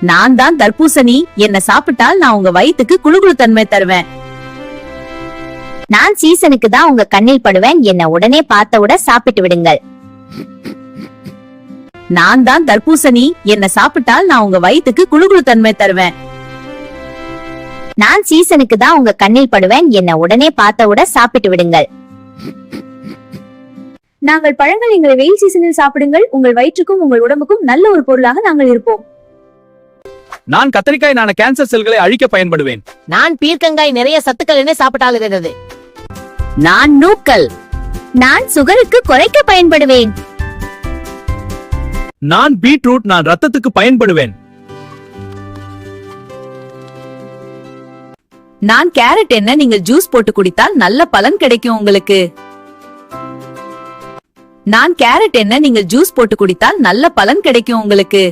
நான் தான் தர்பூசணி. என்ன சாப்பிட்டால் நான் உங்க வயிற்றுக்கு குழுகுழு தன்மை தருவேன். நான் சீசனுக்கு தான் உங்க கண்ணில் படுவேன். என்ன உடனே பார்த்தவுடன் சாப்பிட்டு விடுங்கள். நான் தான் தர்பூசணி. என்ன சாப்பிட்டால் நான் உங்க வயிற்றுக்கு குழுகுழு தன்மை தருவேன். நான் சீசனுக்கு தான் உங்க கண்ணில் படுவேன். என்ன உடனே பார்த்தவுடன் சாப்பிட்டு விடுங்கள். நாங்கள் பழங்கள் எங்களை வெயில் சீசனில் சாப்பிடுங்கள். உங்கள் வயிற்றுக்கும் உங்கள் உடம்புக்கும் நல்ல ஒரு பொருளாக நாங்கள் இருப்போம். நான் கத்தரிக்காய் நான கேன்சர் செல்களை அழிக்க பயன்படுவேன். நான் பீர்க்கங்காய் நிறைய சத்துக்கள் என்ன சாப்பிட்டால் இருக்கிறது நான் நூக்கல் நான் சுகருக்கு குறைக்க பயன்படுவேன். நான் பீட்ரூட் நான் ரத்தத்துக்கு பயன்படுவேன். நான் கேரட் என்ன நீங்கள் ஜூஸ் போட்டு குடித்தால் நல்ல பலன் கிடைக்கும் உங்களுக்கு. நான் கேரட் என்ன நீங்கள் ஜூஸ் போட்டு குடித்தால் நல்ல பலன் கிடைக்கும் உங்களுக்கு.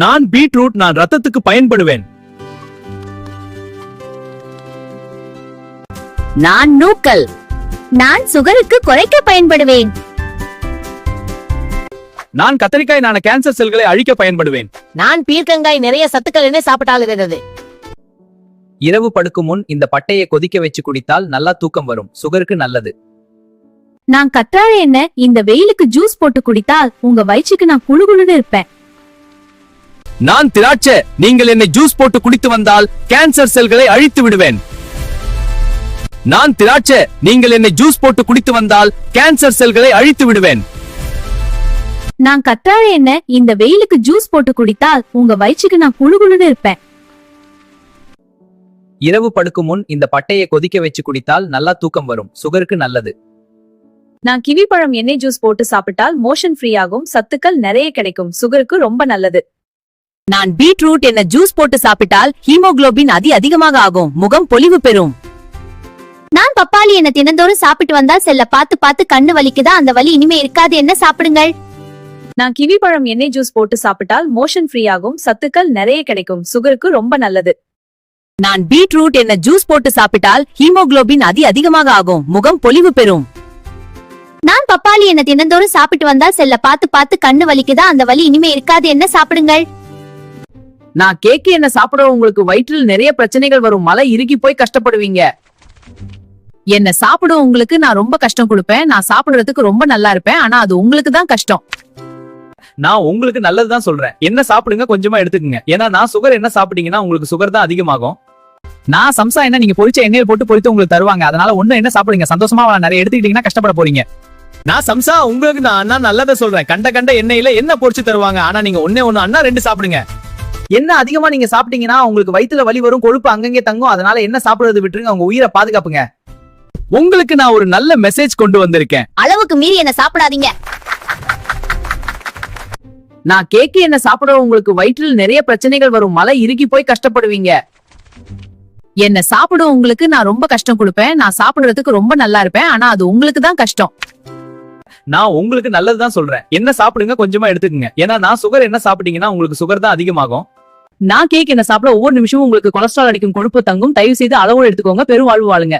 நான் பீட்ரூட் நான் ரத்தத்துக்கு பயன்படுவேன். நான் நூக்கல். நான் சுகருக்கு குறைக்க பயன்படுவேன். நான் கத்தரிக்காய் நான கேன்சர் செல்களை அழிக்க பயன்படுவேன். நான் பீர்க்கங்காய் நிறைய சத்துக்கள் என்ன சாப்பிட்டால் இருக்கிறது இரவு படுக்கும் முன் இந்த பட்டையை கொதிக்க வச்சு குடித்தால் நல்லா தூக்கம் வரும். சுகருக்கு நல்லது. நான் கற்றாழை என்ன இந்த வெயிலுக்கு ஜூஸ் போட்டு குடித்தால் உங்க வயிற்றுக்கு நான் குழுகுழுன்னு இருப்பேன். நான் திராட்சை நீங்கள் என்னை ஜூஸ் போட்டு குடித்து வந்தால் கேன்சர் செல்களை அழித்து விடுவேன். நான் திராட்சை நீங்கள் என்னை ஜூஸ் போட்டு குடித்து வந்தால் கேன்சர் செல்களை அழித்து விடுவேன். நான் கற்றாழை என்ன இந்த வெயிலுக்கு ஜூஸ் போட்டு குடித்தால் உங்க வயிற்றுக்கு நான் குழுகுழுன்னு இருப்பேன். இரவு படுக்கும் முன் இந்த பட்டையை கொதிக்க வச்சு குடித்தால் நல்லா தூக்கம் வரும் சுகருக்கு நல்லது. நான் கிவி பழம் எண்ணெய் ஜூஸ் போட்டு சாப்பிட்டால் மோஷன் ஃப்ரீ ஆகும் சத்துக்கள் நிறைய கிடைக்கும் சுகருக்கு ரொம்ப நல்லது. நான் பீட்ரூட் என்ன ஜூஸ் போட்டு சாப்பிட்டால் ஹீமோகுளோபின் அதி அதிகமாக ஆகும். முகம் பொலிவு பெறும். நான் பப்பாளி என்ன தினந்தோறும் சாப்பிட்டு வந்தா செல்ல பார்த்து பார்த்து கண்ணு வலிக்குதா? அந்த வலி இனிமே இருக்காது என்ன சாப்பிடுங்கள். நான் கிவி பழம் எண்ணெய் ஜூஸ் போட்டு சாப்பிட்டால் மோஷன் ஃப்ரீ ஆகும். சத்துக்கள் நிறைய கிடைக்கும். சுகருக்கு ரொம்ப நல்லது. நான் பீட்ரூட் என்ன ஜூஸ் போட்டு சாப்பிட்டால் ஹீமோகுளோபின் அதி அதிகமாக ஆகும். முகம் பொலிவு பெறும். நான் பப்பாளி என்ன தினந்தோறும் சாப்பிட்டு வந்தா செல்ல பார்த்து பார்த்து கண்ணு வலிக்குதா? அந்த வலி இனிமே இருக்காது என்ன சாப்பிடுங்கள். நான் கேக்கு என்ன சாப்பிட உங்களுக்கு வயிற்றில் நிறைய பிரச்சனைகள் வரும். மலை இறுகி போய் கஷ்டப்படுவீங்க. என்ன சாப்பிட உங்களுக்கு நான் ரொம்ப கஷ்டம் கொடுப்பேன். நான் சாப்பிடுறதுக்கு ரொம்ப நல்லா இருப்பேன். ஆனா அது உங்களுக்கு தான் கஷ்டம். நான் உங்களுக்கு நல்லதுதான் சொல்றேன். என்ன சாப்பிடுங்க கொஞ்சமா எடுத்துக்கங்க. ஏன்னா நான் சுகர் என்ன சாப்பிட்டீங்கன்னா உங்களுக்கு சுகர் தான் அதிகமாகும். நான் சம்சா என்ன நீங்க பொரிச்ச எண்ணெயில் போட்டு பொரித்து உங்களுக்கு தருவாங்க. அதனால ஒண்ணு என்ன சாப்பிடுங்க. சந்தோஷமா நிறைய எடுத்துக்கிட்டீங்கன்னா கஷ்டப்பட போறீங்க. நான் சம்சா உங்களுக்கு நான் அண்ணா நல்லதை சொல்றேன். கண்ட கண்ட எண்ணெயில என்ன பொரிச்சு தருவாங்க. ஆனா நீங்க ஒன்னே ஒண்ணு அண்ணா ரெண்டு சாப்பிடுங்க. என்ன அதிகமா நீங்க சாப்பிட்டீங்கன்னா உங்களுக்கு வயித்துல வலி வரும் கொழுப்பு அங்கங்கே தங்கும். அதனால என்ன சாப்பிடுறது விட்டுருங்க உங்க உயிரை பாதுகாப்புங்க. உங்களுக்கு நான் ஒரு நல்ல மெசேஜ் கொண்டு வந்திருக்கேன். அளவுக்கு மீறி என்ன சாப்பிடாதீங்க. நான் கேக்கு என்ன சாப்பிட உங்களுக்கு வயிற்றில் நிறைய பிரச்சனைகள் வரும் மலை இறுகி போய் கஷ்டப்படுவீங்க. என்ன சாப்பிட உங்களுக்கு நான் ரொம்ப கஷ்டம் கொடுப்பேன். நான் சாப்பிடுறதுக்கு ரொம்ப நல்லா இருப்பேன். ஆனா அது உங்களுக்கு தான் கஷ்டம். நான் உங்களுக்கு நல்லதுதான் சொல்றேன். என்ன சாப்பிடுங்க கொஞ்சமா எடுத்துக்கங்க. ஏன்னா நான் சுகர் என்ன சாப்பிட்டீங்கன்னா உங்களுக்கு சுகர் தான் அதிகமாகும். நான் கேக் என்ன சாப்பிட ஒவ்வொரு நிமிஷமும் உங்களுக்கு கொலஸ்ட்ரால் அடிக்கும் கொழுப்பு தங்கும். தயவு செய்து அளவோடு எடுத்துக்கோங்க. பெரும் வாழ்வு வாழுங்க.